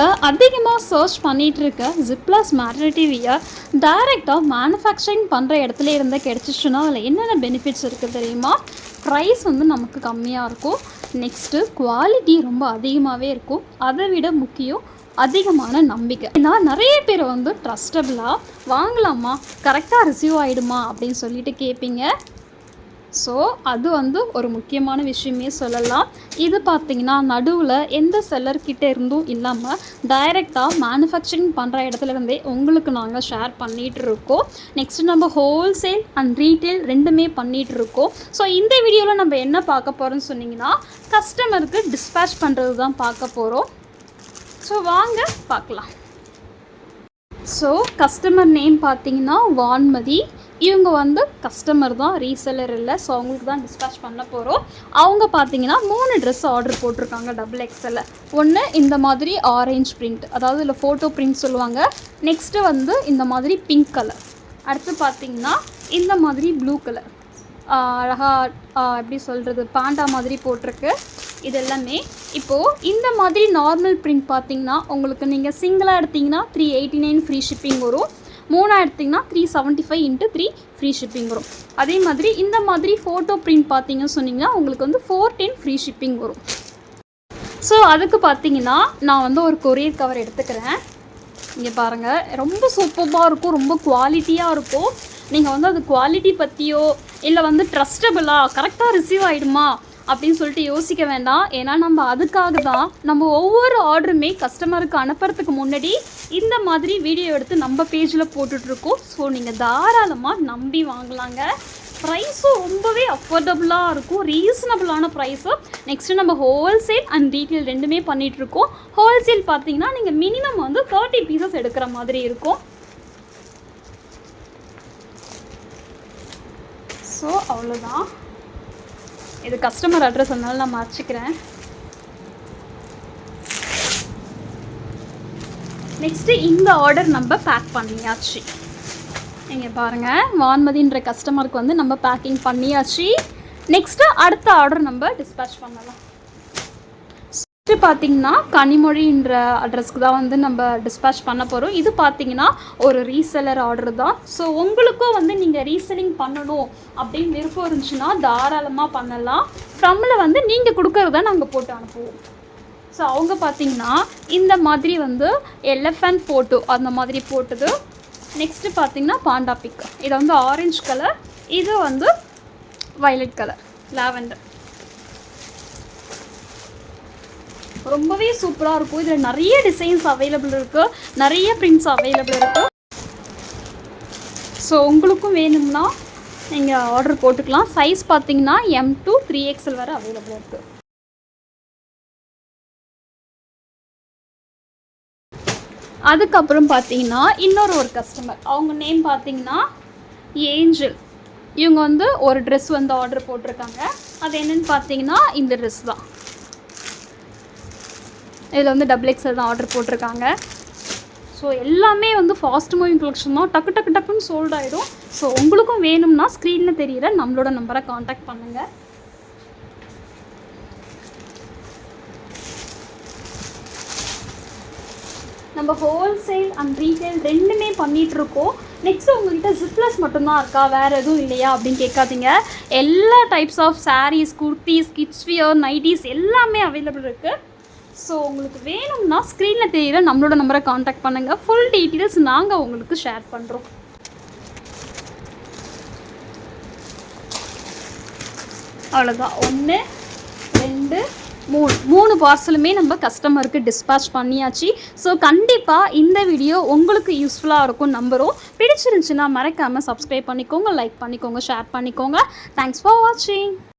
நீங்கள் அதிகமாக சர்ச் பண்ணிகிட்டு இருக்க ஜிப்ளாஸ் மேட்டர்னிட்டி வியர் டைரெக்டாக மேனுஃபேக்சரிங் பண்ணுற இடத்துல இருந்து கிடச்சிச்சுன்னா அதில் என்னென்ன பெனிஃபிட்ஸ் இருக்குது தெரியுமா? ப்ரைஸ் வந்து நமக்கு கம்மியாக இருக்கும். நெக்ஸ்ட்டு குவாலிட்டி ரொம்ப அதிகமாகவே இருக்கும். அதை விட முக்கியம் அதிகமான நம்பிக்கை. ஏன்னா நிறைய பேர் வந்து ட்ரஸ்டபுளாக வாங்கலாமா? கரெக்டாக ரிசீவ் ஆகிடுமா அப்படின்னு சொல்லிட்டு கேட்பீங்க ஸோ அது வந்து ஒரு முக்கியமான விஷயமே சொல்லலாம். இது பார்த்தீங்கன்னா நடுவில் எந்த செல்லர்கிட்ட இருந்தும் இல்லாமல் டைரெக்டாக மேனுஃபேக்சரிங் பண்ணுற இடத்துல இருந்தே உங்களுக்கு நாங்கள் ஷேர் பண்ணிகிட்டு இருக்கோம். நெக்ஸ்ட் நம்ம ஹோல்சேல் அண்ட் ரீட்டெயில் ரெண்டுமே பண்ணிகிட்டு இருக்கோம். ஸோ இந்த வீடியோவில் நம்ம என்ன பார்க்க போகிறோம்னு சொன்னிங்கன்னா கஸ்டமருக்கு டிஸ்பேச் பண்ணுறது தான் பார்க்க போகிறோம் ஸோ வாங்க பார்க்கலாம். ஸோ கஸ்டமர் நேம் பார்த்தீங்கன்னா வான்மதி. இவங்க வந்து கஸ்டமர் தான் ரீசெல்லர் இல்லை. ஸோ அவங்களுக்கு தான் டிஸ்பேச் பண்ண போகிறோம் அவங்க பார்த்தீங்கன்னா மூணு ட்ரெஸ் ஆர்டர் போட்டிருக்காங்க டபுள் எக்ஸலில் ஒன்று இந்த மாதிரி ஆரேஞ்ச் பிரிண்ட் அதாவது இல்லை ஃபோட்டோ பிரிண்ட் சொல்லுவாங்க. நெக்ஸ்ட்டு வந்து இந்த மாதிரி பிங்க் கலர் அடுத்து பார்த்தீங்கன்னா இந்த மாதிரி ப்ளூ கலர் அழகாக எப்படி சொல்கிறது பாண்டா மாதிரி போட்டிருக்கு. இதெல்லாமே இப்போது இந்த மாதிரி நார்மல் பிரிண்ட் பார்த்தீங்கன்னா உங்களுக்கு நீங்கள் சிங்கிளாக எடுத்திங்கன்னா three eighty nine free shipping வரும். மூணாக எடுத்திங்கன்னா three seventy five into three free shipping வரும். அதே மாதிரி இந்த மாதிரி ஃபோட்டோ பிரிண்ட் பார்த்தீங்கன்னு சொன்னிங்கன்னா உங்களுக்கு வந்து ஃபோர் டென் ஃப்ரீ ஷிப்பிங் வரும். ஸோ அதுக்கு பார்த்தீங்கன்னா நான் வந்து ஒரு கொரியர் கவர் எடுத்துக்கிறேன். இங்கே பாருங்கள் ரொம்ப சூப்பராக இருக்கும் ரொம்ப குவாலிட்டியாக இருக்கும். நீங்கள் வந்து அது குவாலிட்டி பற்றியோ இல்லை வந்து ட்ரஸ்டபுளாக கரெக்டாக ரிசீவ் ஆகிடுமா அப்படின்னு சொல்லிட்டு யோசிக்க வேண்டாம். ஏன்னா நம்ம அதுக்காக தான் நம்ம ஒவ்வொரு ஆர்டருமே கஸ்டமருக்கு அனுப்புறதுக்கு முன்னாடி இந்த மாதிரி வீடியோ எடுத்து நம்ம பேஜில் போட்டுட்ருக்கோம் ஸோ நீங்கள் தாராளமாக நம்பி வாங்கலாங்க. ப்ரைஸும் ரொம்பவே அஃபோர்டபுளாக இருக்கும். ரீசனபுளான ப்ரைஸும் நெக்ஸ்ட்டு நம்ம ஹோல்சேல் அண்ட் ரீட்டெயில் ரெண்டுமே பண்ணிகிட்ருக்கோம் ஹோல்சேல் பார்த்தீங்கன்னா நீங்கள் மினிமம் வந்து தேர்ட்டி பீசஸ் எடுக்கிற மாதிரி இருக்கும். ஸோ அவ்வளோதான் இது கஸ்டமர் அட்ரஸ் அதனால நான் மறைச்சிக்கிறேன். நெக்ஸ்ட்டு இந்த ஆர்டர் நம்ம பேக் பண்ணியாச்சு. நீங்கள் பாருங்கள் வான்மதின்ற கஸ்டமருக்கு வந்து நம்ம பேக்கிங் பண்ணியாச்சு. நெக்ஸ்ட்டு அடுத்த ஆர்டர் நம்ம டிஸ்பேச் பண்ணலாம். நெக்ஸ்ட்டு பார்த்தீங்கன்னா கனிமொழின்ற அட்ரஸ்க்கு தான் வந்து நம்ம டிஸ்பேச் பண்ண போகிறோம் இது பார்த்தீங்கன்னா ஒரு ரீசெல்லர் ஆர்டர் தான். ஸோ உங்களுக்கும் வந்து நீங்கள் ரீசெல்லிங் பண்ணணும் அப்படின்னு விருப்பம் இருந்துச்சுன்னா தாராளமாக பண்ணலாம். ஃப்ரம்மில் வந்து நீங்கள் கொடுக்கறத நாங்கள் போட்டு அனுப்புவோம். ஸோ அவங்க பார்த்தீங்கன்னா இந்த மாதிரி வந்து எலஃபண்ட் ஃபோட்டோ அந்த மாதிரி போட்டது. நெக்ஸ்ட்டு பார்த்தீங்கன்னா பாண்டா பிக் இது வந்து ஆரஞ்சு கலர் இது வந்து வயலட் கலர் லாவெண்டர் ரொம்பவே சூப்பராக இருக்கும். இதில் நிறைய டிசைன்ஸ் அவைலபிள் இருக்குது நிறைய பிரிண்ட்ஸ் அவைலபிள் இருக்குது ஸோ உங்களுக்கும் வேணும்னா நீங்கள் ஆர்டர் போட்டுக்கலாம். சைஸ் பார்த்தீங்கன்னா எம் டூ த்ரீ எக்ஸல் வரை அவைலபிள் இருக்குது அதுக்கப்புறம் பார்த்தீங்கன்னா இன்னொரு ஒரு கஸ்டமர் அவங்க நேம் பார்த்தீங்கன்னா ஏஞ்சல் இவங்க வந்து ஒரு ட்ரெஸ் வந்து ஆர்டர் போட்டிருக்காங்க. அது என்னென்னு பார்த்தீங்கன்னா இந்த ட்ரெஸ் தான். இதில் வந்து டபுள் எக்ஸல் தான் ஆர்டர் போட்டிருக்காங்க. ஸோ எல்லாமே வந்து ஃபாஸ்ட் மூவிங் கலெக்ஷன் தான். டக்கு டக்கு டக்குன்னு சோல்ட் ஆகிடும் ஸோ உங்களுக்கும் வேணும்னா ஸ்க்ரீனில் தெரியிற நம்மளோட நம்பரை காண்டாக்ட் பண்ணுங்கள் நம்ம ஹோல்சேல் அண்ட் ரீட்டைல் ரெண்டுமே பண்ணிகிட்டு இருக்கோம் நெக்ஸ்ட் உங்கள்கிட்ட ஜிப்லஸ் மட்டும்தான் இருக்கா? வேறு எதுவும் இல்லையா? அப்படின்னு கேட்காதீங்க. எல்லா types of saris kurtis kids wear nighties எல்லாமே அவைலபிள் இருக்குது ஸோ உங்களுக்கு வேணும்னா ஸ்க்ரீனில் தெரியிற நம்மளோட நம்பரை காண்டாக்ட் பண்ணுங்கள் ஃபுல் டீட்டெயில்ஸ் நாங்கள் உங்களுக்கு ஷேர் பண்ணுறோம் அவ்வளோதான் ஒன்று ரெண்டு மூணு. மூணு பார்சலுமே நம்ம கஸ்டமருக்கு டிஸ்பேச் பண்ணியாச்சு. ஸோ கண்டிப்பாக இந்த வீடியோ உங்களுக்கு யூஸ்ஃபுல்லாக இருக்கும் நம்புகிறோம் பிடிச்சிருந்துச்சுன்னா மறக்காமல் சப்ஸ்கிரைப் பண்ணிக்கோங்க லைக் பண்ணிக்கோங்க ஷேர் பண்ணிக்கோங்க. தேங்க்ஸ் ஃபார் வாட்சிங்